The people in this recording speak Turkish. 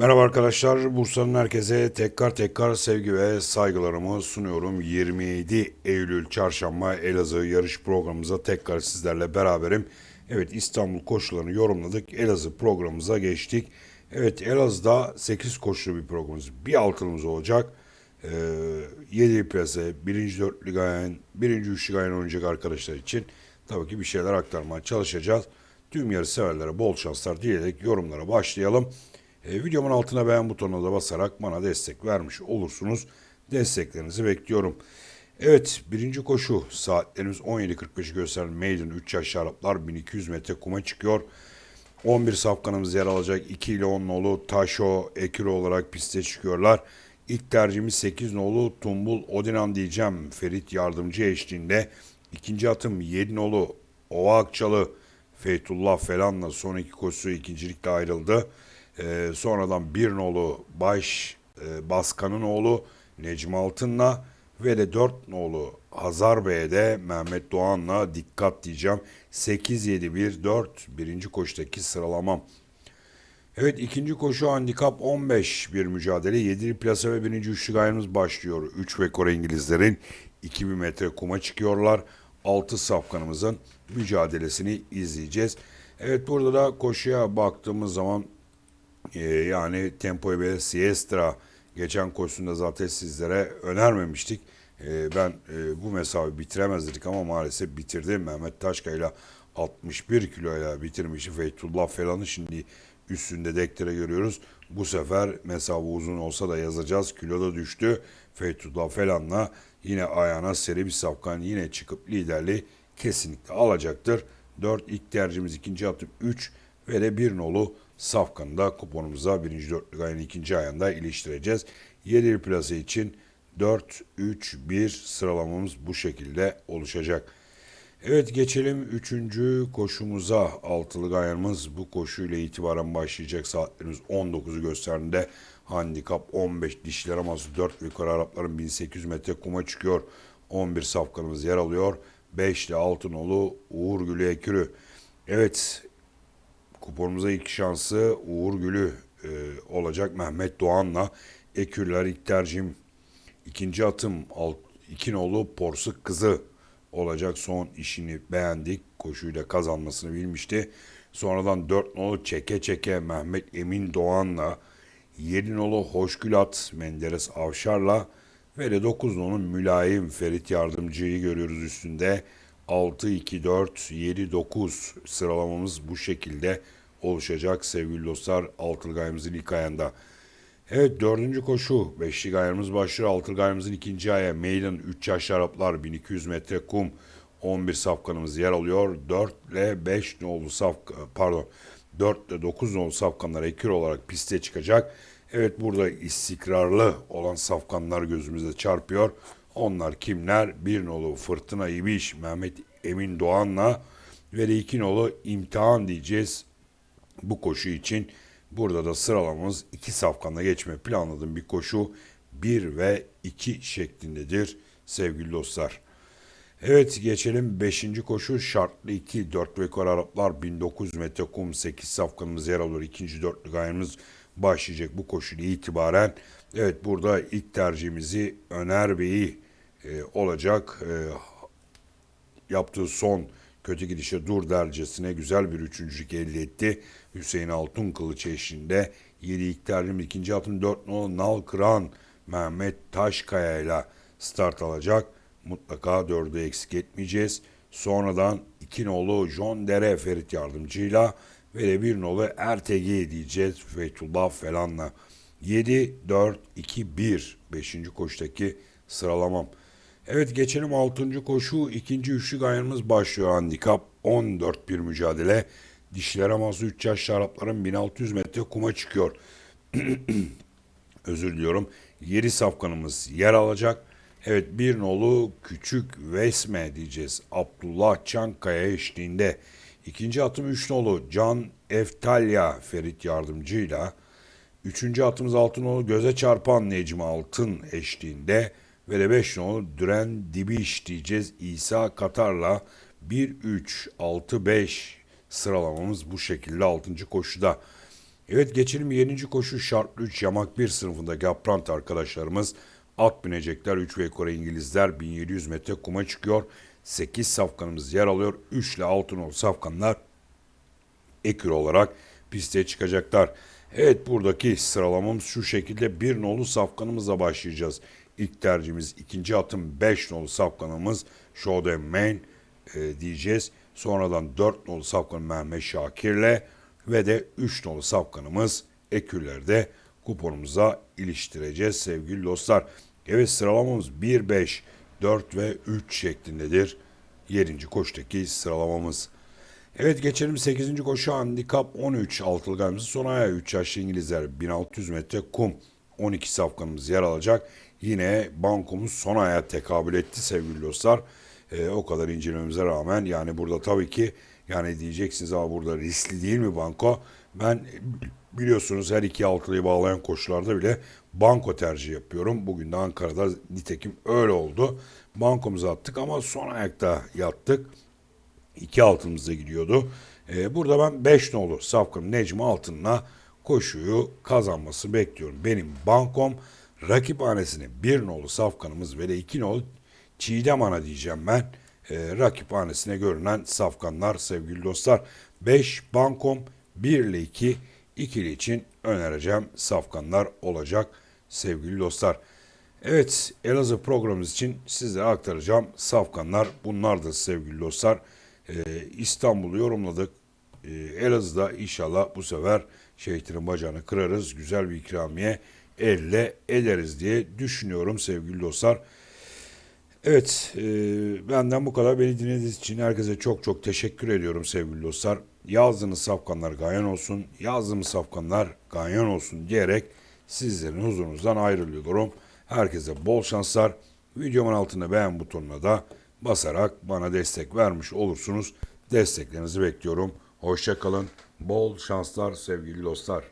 Merhaba arkadaşlar, Bursa'nın herkese tekrar tekrar sevgi ve saygılarımı sunuyorum. 27 Eylül Çarşamba Elazığ yarış programımıza tekrar sizlerle beraberim. Evet İstanbul koşularını yorumladık, Elazığ programımıza geçtik. Evet Elazığ'da 8 koşulu bir programımız, bir altılımız olacak. Ee, 7 plase, 1. 4 ligayen, 1. 3 ligayen oynayacak arkadaşlar için tabii ki bir şeyler aktarmaya çalışacağız. Tüm yarış severlere bol şanslar dileyerek yorumlara başlayalım. E, videomun altına beğen butonuna da basarak bana destek vermiş olursunuz. Desteklerinizi bekliyorum. Evet birinci koşu saatlerimiz 17.45'i gösteren Maiden 3 yaş Araplar 1200 metre kuma çıkıyor. 11 safkanımız yer alacak. 2 ile 10 nolu Taşo, Ekiro olarak piste çıkıyorlar. İlk tercihimiz 8 nolu Tumbul Odinan diyeceğim Ferit Yardımcı eşliğinde. İkinci atım 7 nolu Ova Akçalı Feytullah Felan'la son iki koşusu ikincilikle ayrıldı. Ee, sonradan bir nolu Baş e, Baskan'ın oğlu Necmi Altın'la ve de dört nolu Hazar Bey'e de Mehmet Doğan'la dikkat diyeceğim. 8-7-1-4 birinci koşudaki sıralamam. Evet ikinci koşu handikap 15 bir mücadele. 7'li plase ve birinci üçlü gayemiz başlıyor. 3 ve Kore İngilizlerin 2000 metre kuma çıkıyorlar. 6 safkanımızın mücadelesini izleyeceğiz. Evet burada da koşuya baktığımız zaman ee, yani Tempo ve Siestra geçen koşusunda zaten sizlere önermemiştik. Ee, ben e, bu mesafe bitiremez dedik ama maalesef bitirdi. Mehmet Taşka ile 61 kiloyla bitirmişti. Feytullah Felan'ı şimdi üstünde dektere görüyoruz. Bu sefer mesafe uzun olsa da yazacağız. Kilo da düştü. Feytullah Felan'la yine ayağına seri bir safkan yine çıkıp liderliği kesinlikle alacaktır. 4 ilk tercihimiz ikinci atım 3 ve bir nolu Safkan'ı da kuponumuza birinci dörtlük ayın ikinci ayında iliştireceğiz. 7 plase için 4-3-1 sıralamamız bu şekilde oluşacak. Evet geçelim 3. koşumuza. Altılı ayarımız bu koşuyla itibaren başlayacak. Saatlerimiz 19'u gösterdiğinde handikap 15 dişler aması 4 ve yukarı Arapların 1800 metre kuma çıkıyor. 11 safkanımız yer alıyor. 5 ile Altınolu Uğur Gülü Ekürü. Evet Kuponumuza ilk şansı Uğur Gülü e, olacak Mehmet Doğan'la. Ekürler ilk tercihim. İkinci atım alt, iki nolu Porsuk Kızı olacak. Son işini beğendik. Koşuyla kazanmasını bilmişti. Sonradan dört nolu Çeke Çeke Mehmet Emin Doğan'la. Yedi nolu Hoşgül At Menderes Avşar'la. Ve de dokuz nolu Mülayim Ferit Yardımcı'yı görüyoruz üstünde. 6-2-4-7-9 sıralamamız bu şekilde oluşacak sevgili dostlar Altılgayımızın ilk ayında. Evet dördüncü koşu. Beşli gayımız başlıyor. Altılgayımızın ikinci aya. Meydan 3 yaş Araplar 1200 metre kum. 11 safkanımız yer alıyor. 4 ile 5 nolu safka pardon 4 ile 9 nolu safkanlar ekür olarak piste çıkacak. Evet burada istikrarlı olan safkanlar gözümüze çarpıyor. Onlar kimler? Bir nolu Fırtına İbiş, Mehmet Emin Doğan'la ve iki nolu imtihan diyeceğiz bu koşu için. Burada da sıralamamız iki safkanla geçme planladığım bir koşu 1 ve 2 şeklindedir sevgili dostlar. Evet geçelim 5. koşu şartlı 2 4 rekor Araplar 1900 metre kum 8 safkanımız yer alıyor. İkinci dörtlük ayımız başlayacak bu koşuyla itibaren. Evet burada ilk tercihimizi Öner Bey'i e, olacak. E, yaptığı son kötü gidişe dur dercesine güzel bir üçüncülük elde etti. Hüseyin Altun kılıç eşliğinde 7 ilk tercihim ikinci atım 4 no Nal Kıran Mehmet Taşkaya ile start alacak. Mutlaka 4'ü eksik etmeyeceğiz. Sonradan 2 nolu John Dere Ferit yardımcıyla ve de 1 nolu Ertegi diyeceğiz Fethullah Felan'la. 7, 4, 2, 1 5. koştaki sıralamam. Evet geçelim 6. koşu. ikinci üçlü gayrımız başlıyor handikap. 14 bir mücadele. Dişlere mahsus 3 yaş Arapların 1600 metre kuma çıkıyor. Özür diliyorum. 7 safkanımız yer alacak. Evet bir nolu küçük Vesme diyeceğiz. Abdullah Çankaya eşliğinde. İkinci atım 3 nolu Can Eftalya Ferit yardımcıyla. Üçüncü atımız altın nolu göze çarpan Necmi Altın eşliğinde. Ve de 5 nolu Düren Dibiş diyeceğiz. İsa Katar'la 1-3-6-5 sıralamamız bu şekilde 6. koşuda. Evet geçelim 7. koşu şartlı 3 yamak 1 sınıfındaki aprant arkadaşlarımız at binecekler. 3 ve Kore İngilizler 1700 metre kuma çıkıyor. 8 safkanımız yer alıyor. 3 ile 6 nolu safkanlar ekür olarak piste çıkacaklar. Evet buradaki sıralamamız şu şekilde bir nolu safkanımızla başlayacağız. İlk tercihimiz ikinci atım 5 nolu safkanımız Show Them Main e, diyeceğiz. Sonradan 4 nolu safkan Mehmet Şakir'le ve de 3 nolu safkanımız Ekürler'de kuponumuza iliştireceğiz sevgili dostlar. Evet sıralamamız 1, 5, 4 ve 3 şeklindedir. 7. koştaki sıralamamız. Evet geçelim 8. koşu handikap 13 altılı galimizin son ayağı 3 yaşlı İngilizler 1600 metre kum 12 safkanımız yer alacak. Yine bankomuz son ayağa tekabül etti sevgili dostlar. Ee, o kadar incelememize rağmen yani burada tabii ki yani diyeceksiniz ama burada riskli değil mi banko? Ben biliyorsunuz her iki altılıyı bağlayan koşularda bile banko tercih yapıyorum. Bugün de Ankara'da nitekim öyle oldu. Bankomuzu attık ama son ayakta yattık. İki altımızda gidiyordu. Ee, burada ben 5 nolu Safkan Necmi Altın'la koşuyu kazanması bekliyorum. Benim bankom rakip hanesine 1 nolu Safkan'ımız ve de 2 nolu Çiğdem Ana diyeceğim ben. Ee, rakip hanesine görünen Safkanlar sevgili dostlar. 5 bankom 1 ile 2 ikili için önereceğim Safkanlar olacak sevgili dostlar. Evet Elazığ programımız için sizlere aktaracağım safkanlar bunlardır sevgili dostlar. Ee, İstanbul'u yorumladık. Ee, Elazığ'da inşallah bu sefer şehitlerin bacağını kırarız. Güzel bir ikramiye elle ederiz diye düşünüyorum sevgili dostlar. Evet, e, benden bu kadar. Beni dinlediğiniz için herkese çok çok teşekkür ediyorum sevgili dostlar. Yazdığınız safkanlar gayan olsun, yazdığımız safkanlar gayan olsun diyerek sizlerin huzurunuzdan ayrılıyorum. Herkese bol şanslar. Videomun altında beğen butonuna da basarak bana destek vermiş olursunuz. Desteklerinizi bekliyorum. Hoşça kalın. Bol şanslar sevgili dostlar.